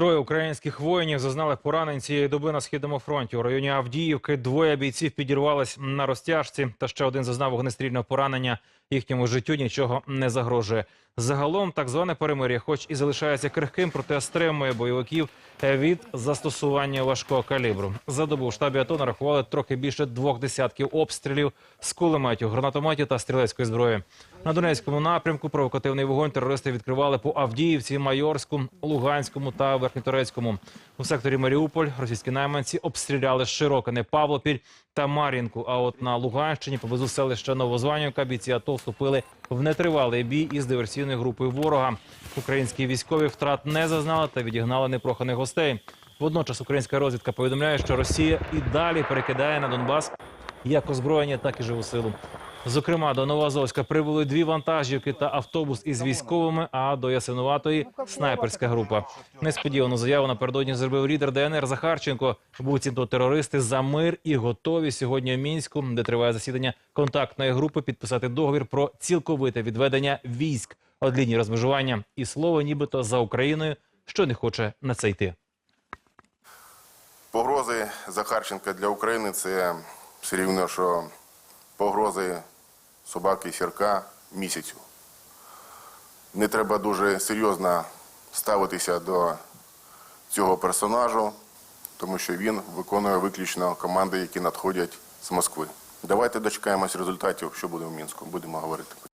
Троє українських воїнів зазнали поранень цієї доби на східному фронті. У районі Авдіївки двоє бійців підірвались на розтяжці, та ще один зазнав вогнестрільного поранення. Їхньому життю нічого не загрожує. Загалом, так зване перемир'я, хоч і залишається крихким, проте стримує бойовиків від застосування важкого калібру. За добу в штабі АТО нарахували трохи більше двох десятків обстрілів з кулеметів, гранатометів та стрілецької зброї. На Донецькому напрямку провокативний вогонь терористи відкривали по Авдіївці, Майорську, Луганському та Верхньоторецькому. У секторі Маріуполь російські найманці обстріляли Широкине, Павлопіль та Мар'їнку. А от на Луганщині поблизу селища Новозванівка бійці АТО вступили в нетривалий бій із диверсійною групою ворога. Українські військові втрат не зазнали та відігнали непроханих гостей. Водночас українська розвідка повідомляє, що Росія і далі перекидає на Донбас як озброєння, так і живу силу. Зокрема, до Новоазовська прибули дві вантажівки та автобус із військовими, а до Ясинуватої снайперська група. Несподівану заяву напередодні зробив лідер ДНР Захарченко. Буцімто терористи за мир і готові сьогодні в мінську, де триває засідання контактної групи, підписати договір про цілковите відведення військ від лінії розмежування і слово, нібито за Україною, що не хоче на це йти. Погрози Захарченка для України це все рівно, що погрози собаки сірка місяцю. Не треба дуже серйозно ставитися до цього персонажу, тому що він виконує виключно команди, які надходять з Москви. Давайте дочекаємось результатів, що буде в Мінську. Будемо говорити.